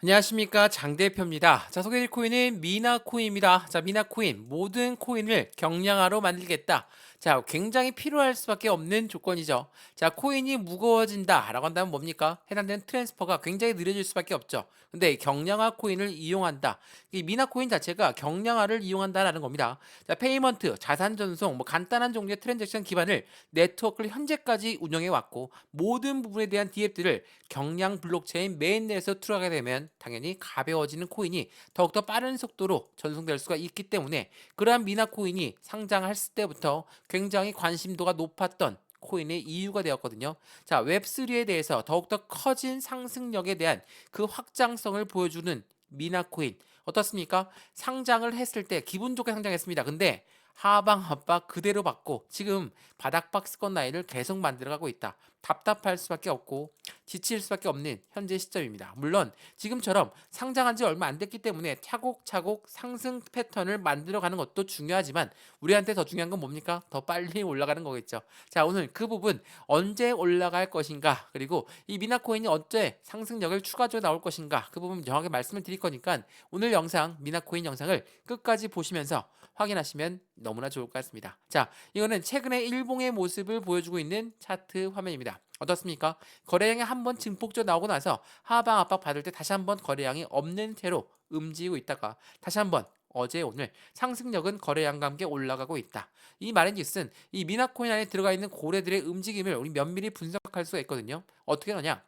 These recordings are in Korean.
안녕하십니까 장 대표입니다. 자 소개해드릴 코인은 미나코인입니다. 자 미나코인 모든 코인을 경량화로 만들겠다. 자 굉장히 필요할 수밖에 없는 조건이죠. 자 코인이 무거워진다라고 한다면 뭡니까? 해당되는 트랜스퍼가 굉장히 느려질 수밖에 없죠. 근데 경량화 코인을 이용한다. 이 미나코인 자체가 경량화를 이용한다라는 겁니다. 자 페이먼트, 자산 전송, 뭐 간단한 종류의 트랜잭션 기반을 네트워크를 현재까지 운영해 왔고 모든 부분에 대한 디앱들을 경량 블록체인 메인넷에서 들어가게 되면 당연히 가벼워지는 코인이 더욱더 빠른 속도로 전송될 수가 있기 때문에 그러한 미나 코인이 상장했을 때부터 굉장히 관심도가 높았던 코인의 이유가 되었거든요. 자, 웹3에 대해서 더욱더 커진 상승력에 대한 그 확장성을 보여주는 미나 코인 어떻습니까? 상장을 했을 때 기분 좋게 상장했습니다. 근데 하방 압박 그대로 받고 지금 바닥 박스권 라인을 계속 만들어가고 있다. 답답할 수밖에 없고 지칠 수밖에 없는 현재 시점입니다. 물론 지금처럼 상장한 지 얼마 안 됐기 때문에 차곡차곡 상승 패턴을 만들어가는 것도 중요하지만 우리한테 더 중요한 건 뭡니까? 더 빨리 올라가는 거겠죠. 자 오늘 그 부분 언제 올라갈 것인가 그리고 이 미나코인이 언제 상승력을 추가적으로 나올 것인가 그 부분 정확하게 말씀을 드릴 거니까 오늘 영상 미나코인 영상을 끝까지 보시면서 확인하시면 너무나 좋을 것 같습니다. 자, 이거는 최근에 일봉의 모습을 보여주고 있는 차트 화면입니다. 어떻습니까? 거래량이 한 번 증폭적 나오고 나서 하방 압박 받을 때 다시 한번 거래량이 없는 채로 움직이고 있다가 다시 한번 어제 오늘 상승력은 거래량과 함께 올라가고 있다. 이 말인즉슨 이 미나코인 안에 들어가 있는 고래들의 움직임을 우리 면밀히 분석할 수가 있거든요. 어떻게 하냐?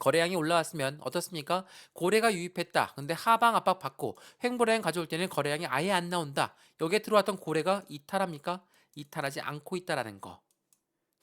거래량이 올라왔으면 어떻습니까? 고래가 유입했다. 근데 하방 압박 받고 횡보량 가져올 때는 거래량이 아예 안 나온다. 여기에 들어왔던 고래가 이탈합니까? 이탈하지 않고 있다라는 거.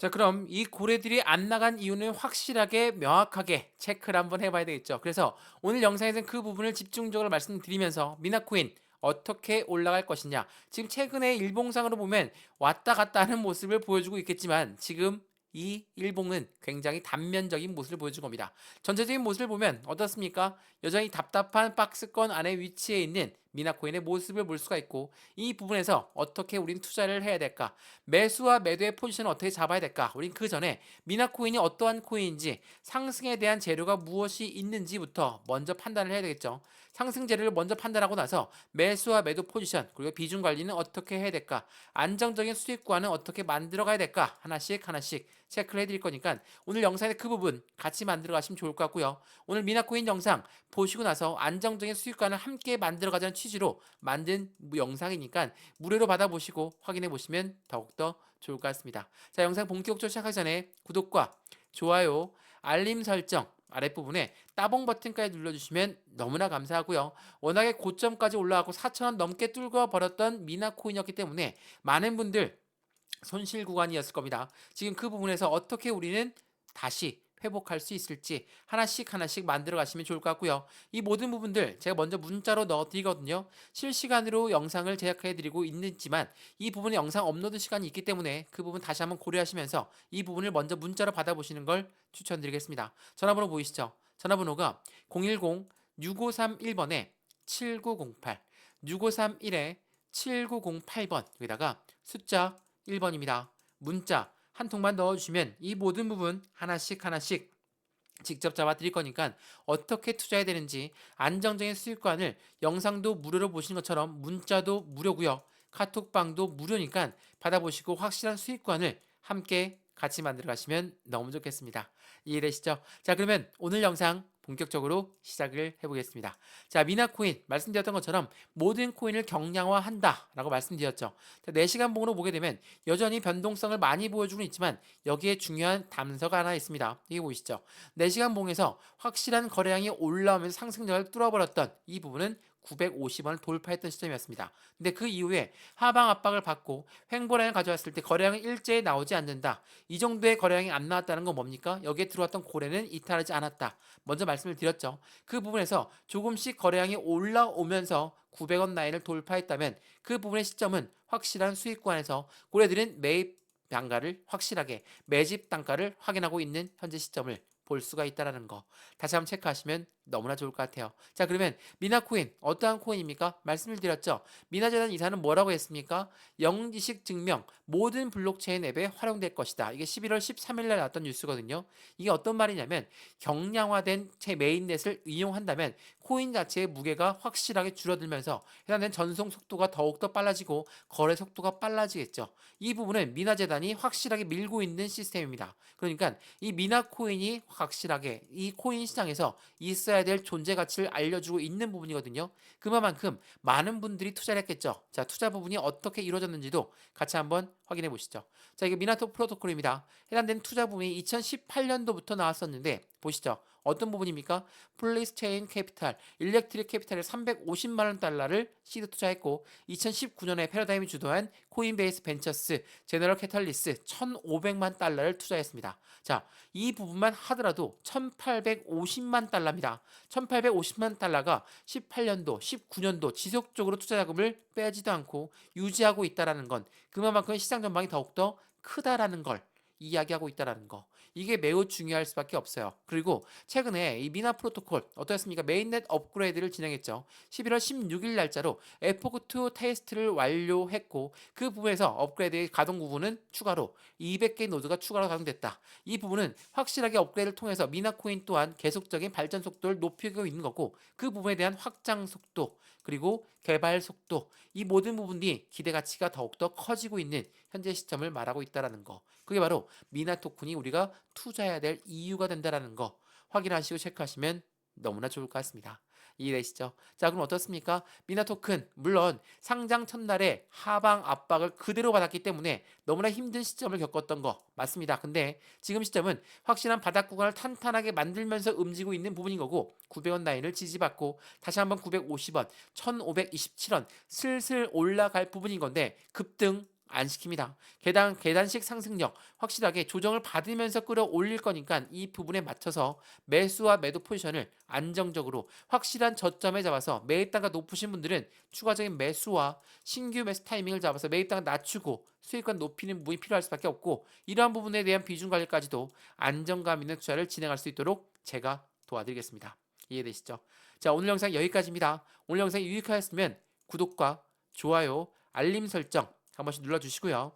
자, 그럼 이 고래들이 안 나간 이유는 확실하게 명확하게 체크를 한번 해봐야 되겠죠. 그래서 오늘 영상에서는 그 부분을 집중적으로 말씀드리면서 미나코인 어떻게 올라갈 것이냐. 지금 최근에 일봉상으로 보면 왔다 갔다 하는 모습을 보여주고 있겠지만 지금 이 일봉은 굉장히 단면적인 모습을 보여준 겁니다. 전체적인 모습을 보면 어떻습니까? 여전히 답답한 박스권 안에 위치해 있는 미나코인의 모습을 볼 수가 있고 이 부분에서 어떻게 우린 투자를 해야 될까? 매수와 매도의 포지션을 어떻게 잡아야 될까? 우린 그 전에 미나코인이 어떠한 코인인지 상승에 대한 재료가 무엇이 있는지부터 먼저 판단을 해야 되겠죠. 상승 재료를 먼저 판단하고 나서 매수와 매도 포지션 그리고 비중 관리는 어떻게 해야 될까? 안정적인 수익 구간은 어떻게 만들어 가야 될까? 하나씩 하나씩 체크를 해드릴 거니까 오늘 영상의 그 부분 같이 만들어 가시면 좋을 것 같고요. 오늘 미나코인 영상 보시고 나서 안정적인 수익관을 함께 만들어 가자는 취지로 만든 영상이니까 무료로 받아보시고 확인해 보시면 더욱더 좋을 것 같습니다. 자, 영상 본격적으로 시작하기 전에 구독과 좋아요, 알림 설정 아랫부분에 따봉 버튼까지 눌러주시면 너무나 감사하고요. 워낙에 고점까지 올라가고 4천원 넘게 뚫고 버렸던 미나코인이었기 때문에 많은 분들 손실 구간이었을 겁니다. 지금 그 부분에서 어떻게 우리는 다시 회복할 수 있을지 하나씩 하나씩 만들어 가시면 좋을 것 같고요. 이 모든 부분들 제가 먼저 문자로 넣어 드리거든요. 실시간으로 영상을 제작해 드리고 있지만 이 부분에 영상 업로드 시간이 있기 때문에 그 부분 다시 한번 고려하시면서 이 부분을 먼저 문자로 받아보시는 걸 추천드리겠습니다. 전화번호 보이시죠? 전화번호가 010-6531번에 7908 6531에 7908번 여기다가 숫자 1번입니다. 문자 한 통만 넣어주시면 이 모든 부분 하나씩 하나씩 직접 잡아 드릴 거니까 어떻게 투자해야 되는지 안정적인 수익관을 영상도 무료로 보시는 것처럼 문자도 무료고요. 카톡방도 무료니까 받아보시고 확실한 수익관을 함께 같이 만들어 가시면 너무 좋겠습니다. 이해되시죠? 자 그러면 오늘 영상 본격적으로 시작을 해보겠습니다. 자, 미나 코인 말씀드렸던 것처럼 모든 코인을 경량화한다라고 말씀드렸죠. 자, 4시간 봉으로 보게 되면 여전히 변동성을 많이 보여주고 있지만 여기에 중요한 담서가 하나 있습니다. 이게 보이시죠? 4시간 봉에서 확실한 거래량이 올라오면서 상승력을 뚫어버렸던 이 부분은 950원을 돌파했던 시점이었습니다. 근데 그 이후에 하방 압박을 받고 횡보량을 가져왔을 때 거래량이 일제히 나오지 않는다. 이 정도의 거래량이 안 나왔다는 건 뭡니까? 여기에 들어왔던 고래는 이탈하지 않았다. 먼저 말씀을 드렸죠. 그 부분에서 조금씩 거래량이 올라오면서 900원 라인을 돌파했다면 그 부분의 시점은 확실한 수익권에서 고래들은 매입 단가를 확실하게 매집 단가를 확인하고 있는 현재 시점을 볼 수가 있다라는 거 다시 한번 체크하시면 너무나 좋을 것 같아요. 자, 그러면 미나 코인 어떠한 코인입니까? 말씀을 드렸죠. 미나 재단 이사는 뭐라고 했습니까? 영지식 증명 모든 블록체인 앱에 활용될 것이다. 이게 11월 13일 날 나왔던 뉴스거든요. 이게 어떤 말이냐면 경량화된 제 메인넷을 이용한다면 코인 자체의 무게가 확실하게 줄어들면서 해당된 전송 속도가 더욱더 빨라지고 거래 속도가 빨라지겠죠. 이 부분은 미나 재단이 확실하게 밀고 있는 시스템입니다. 그러니까 이 미나 코인이 확실하게 이 코인 시장에서 있어야 될 존재 가치를 알려주고 있는 부분이거든요. 그만큼 많은 분들이 투자를 했겠죠. 자, 투자 부분이 어떻게 이루어졌는지도 같이 한번 확인해 보시죠. 자, 이게 미나토 프로토콜입니다. 해당된 투자 부분이 2018년도부터 나왔었는데 보시죠. 어떤 부분입니까? 플리스 체인 캐피탈, 일렉트릭 캐피탈에 350만 원 달러를 시드 투자했고 2019년에 패러다임이 주도한 코인베이스 벤처스, 제너럴 캐탈리스 1,500만 달러를 투자했습니다. 자, 이 부분만 하더라도 1,850만 달러입니다. 1,850만 달러가 18년도, 19년도 지속적으로 투자 자금을 빼지도 않고 유지하고 있다라는 건 그만큼 시장 전망이 더욱더 크다라는 걸 이야기하고 있다라는 거. 이게 매우 중요할 수밖에 없어요. 그리고 최근에 이 미나 프로토콜 어떠했습니까? 메인넷 업그레이드를 진행했죠. 11월 16일 날짜로 에포크2 테스트를 완료했고 그 부분에서 업그레이드의 가동 부분은 추가로 200개 노드가 추가로 가동됐다. 이 부분은 확실하게 업그레이드를 통해서 미나 코인 또한 계속적인 발전 속도를 높이고 있는 거고 그 부분에 대한 확장 속도 그리고 개발 속도 이 모든 부분이 기대 가치가 더욱더 커지고 있는 현재 시점을 말하고 있다라는 거. 그게 바로 미나 토큰이 우리가 투자해야 될 이유가 된다라는 거 확인하시고 체크하시면 너무나 좋을 것 같습니다. 이해되시죠? 자, 그럼 어떻습니까? 미나 토큰 물론 상장 첫날에 하방 압박을 그대로 받았기 때문에 너무나 힘든 시점을 겪었던 거 맞습니다. 근데 지금 시점은 확실한 바닥 구간을 탄탄하게 만들면서 움직이고 있는 부분인 거고 900원 라인을 지지받고 다시 한번 950원, 1527원 슬슬 올라갈 부분인 건데 급등 안 시킵니다. 계단 계단식 상승력 확실하게 조정을 받으면서 끌어올릴 거니까 이 부분에 맞춰서 매수와 매도 포지션을 안정적으로 확실한 저점에 잡아서 매입단가 높으신 분들은 추가적인 매수와 신규 매수 타이밍을 잡아서 매입단가 낮추고 수익권 높이는 부분이 필요할 수밖에 없고 이러한 부분에 대한 비중 관리까지도 안정감 있는 투자를 진행할 수 있도록 제가 도와드리겠습니다. 이해되시죠? 자 오늘 영상 여기까지입니다. 오늘 영상이 유익하였으면 구독과 좋아요, 알림 설정 한 번씩 눌러주시고요.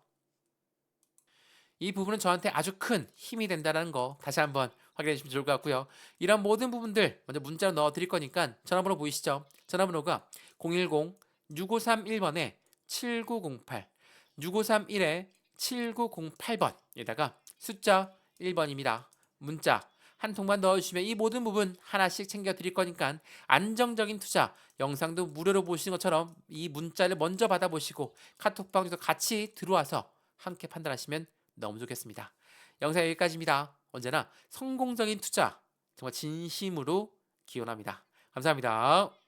이 부분은 저한테 아주 큰 힘이 된다는 거 다시 한번 확인해 주시면 좋을 것 같고요. 이런 모든 부분들 먼저 문자로 넣어 드릴 거니까 전화번호 보이시죠? 전화번호가 010-6531번에 7908 6531에 7908번에다가 숫자 1번입니다. 문자 한 통만 넣어주시면 이 모든 부분 하나씩 챙겨 드릴 거니까 안정적인 투자 영상도 무료로 보시는 것처럼 이 문자를 먼저 받아보시고 카톡방에서 같이 들어와서 함께 판단하시면 너무 좋겠습니다. 영상 여기까지입니다. 언제나 성공적인 투자 정말 진심으로 기원합니다. 감사합니다.